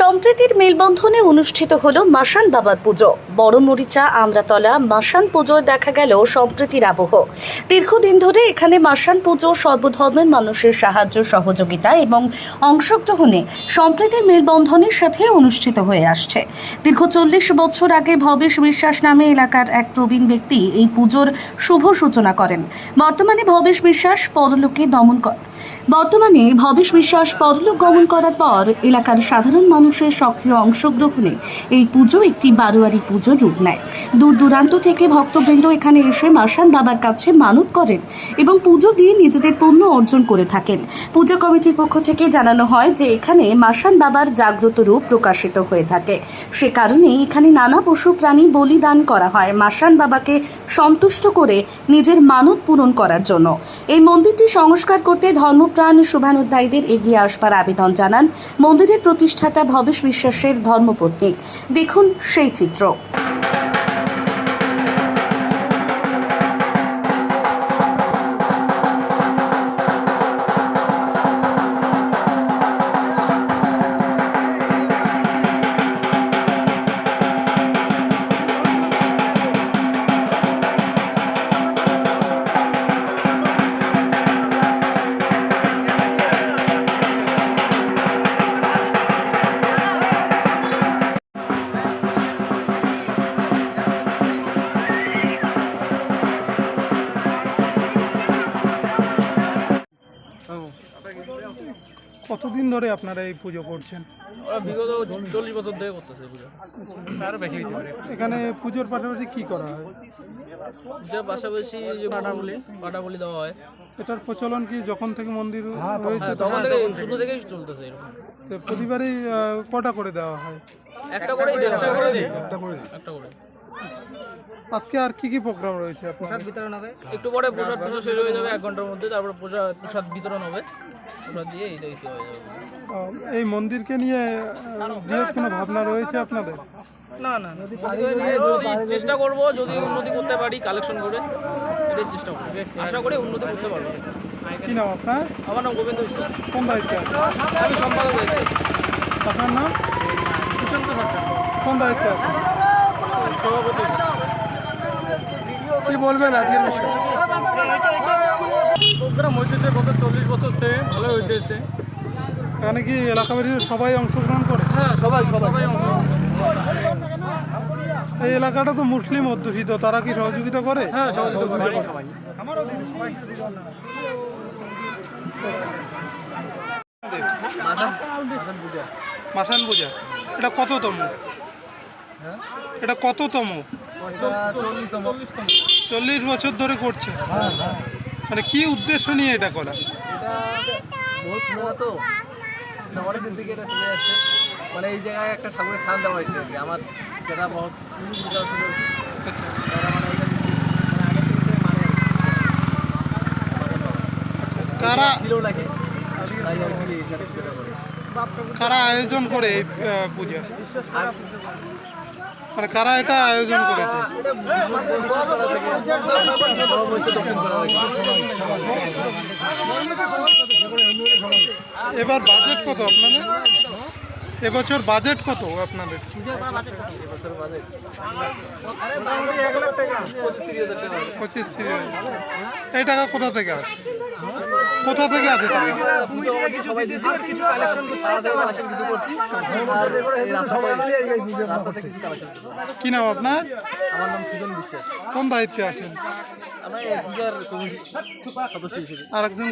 সম্প্রীতির মেলবন্ধনে অনুষ্ঠিত হল মাসান বাবার পুজো। বড় মরিচা আমরাতলা মাসান পুজোয় দেখা গেল সম্প্রীতির আবহ। দীর্ঘদিন ধরে এখানে মাসান পুজো সর্বধর্মের মানুষের সাহায্য, সহযোগিতা এবং অংশগ্রহণে সম্প্রীতির মেলবন্ধনের সাথে অনুষ্ঠিত হয়ে আসছে। দীর্ঘ চল্লিশ বছর আগে ভবেশ বিশ্বাস নামে এলাকার এক প্রবীণ ব্যক্তি এই পুজোর শুভ সূচনা করেন। বর্তমানে ভবেশ বিশ্বাস পরলোকে দমন করেন বর্তমানে ভবেশ বিশ্বাস পরলোক গমন করার পর এলাকার সাধারণ মানুষের সক্রিয় অংশগ্রহণে এই পুজো একটি বারোয়ারি পুজো রূপ নেয়। দূর দূরান্ত থেকে ভক্তবৃন্দ এখানে এসে মাসান বাবার কাছে মানত করেন এবং পুজো দিয়ে নিজেদের পণ্য অর্জন করে থাকেন। পুজো কমিটির পক্ষ থেকে জানানো হয় যে এখানে মাসান বাবার জাগ্রত রূপ প্রকাশিত হয়ে থাকে। সে কারণে এখানে নানা পশু প্রাণী বলিদান করা হয় মাসান বাবাকে সন্তুষ্ট করে নিজের মানত পূরণ করার জন্য। এই মন্দিরটি সংস্কার করতে ধর্মপ্রাণ শুভানুধ্যায়ীদের এগিয়ে আসবার আবেদন জানান মন্দিরের প্রতিষ্ঠাতা ভবেশ বিশ্বাসের ধর্মপত্নী। দেখুন সেই চিত্র। কতদিন ধরে আপনারা এই পুজো করছেন? ওরা বিগত চল্লিশ বছর ধরে করতেছে পুজো। আরও বেশি হইতে পারে। এখানে পুজোর পাশাপাশি কি করা হয়? যে পাশাপাশি যে পাটা বলি দেওয়া হয়। এটার প্রচলন কি যখন থেকে মন্দির হ্যাঁ হয়েছে তখন থেকে শুরু থেকেই চলতেছে এরকম। তো প্রতিবারই আহ, কটা করে দেওয়া হয়? একটা করেই দেওয়া হয়। একটা করে আজকে আর কি কি প্রোগ্রাম রয়েছে আপনার বিতরণ হবে। একটু পরে প্রসাদ প্রসাদ শেষ হয়ে যাবে এক ঘণ্টার মধ্যে তারপর প্রসাদ প্রসাদ বিতরণ হবে। প্রসাদ দিয়ে এই হয়ে যাবে। এই মন্দিরকে নিয়ে বৃহৎ কোনো ভাবনা রয়েছে আপনাদের? না না যদি চেষ্টা করব যদি উন্নতি করতে পারি কালেকশন করে এটাই চেষ্টা করব। আশা করি উন্নতি করতে পারব। কি নাম আপনার? আমার নাম গোবিন্দ বিশ্বাস। কোন দায়িত্বে আমি সম্পাদক আপনার নাম? সুশান্ত সরকার। কোন দায়িত্বে সভাপতি। কি বলবেন আজকের বিষয়ে? প্রোগ্রাম হইতেছে গত চল্লিশ বছর থেকে ভালো হইতেছে। এখানে কি এলাকাবাসীর সবাই অংশগ্রহণ করে? হ্যাঁ সবাই সবাই এই এলাকাটা তো মুসলিম অধ্যুষিত তারা কি সহযোগিতা করে? হ্যাঁ সবাই সবাই মাসান পূজা এটা কততম? এটা কততম? চল্লিশ বছর ধরে করছে। মানে কি উদ্দেশ্য নিয়ে এটা করা? অনেকদিন থেকে এটা চলে আসছে। মানে এই জায়গায় একটা ঠাকুরের খান দেওয়া হয়েছে আমার যারা তারা মানে মানে মানে কারা ছিল লাগে করে আয়োজন করে এই পূজা? মানে কারা এটা আয়োজন করেছে? এবার বাজেট কত আপনাদের? এবছর বাজেট কত আপনাদের? পঁচিশ এই টাকা কোথা থেকে আসে? কোথা থেকে আছে কি নাম আপনার? আমার নাম সুজন বিশ্বাস। কোন দায়িত্বে আছেন? আরেকজন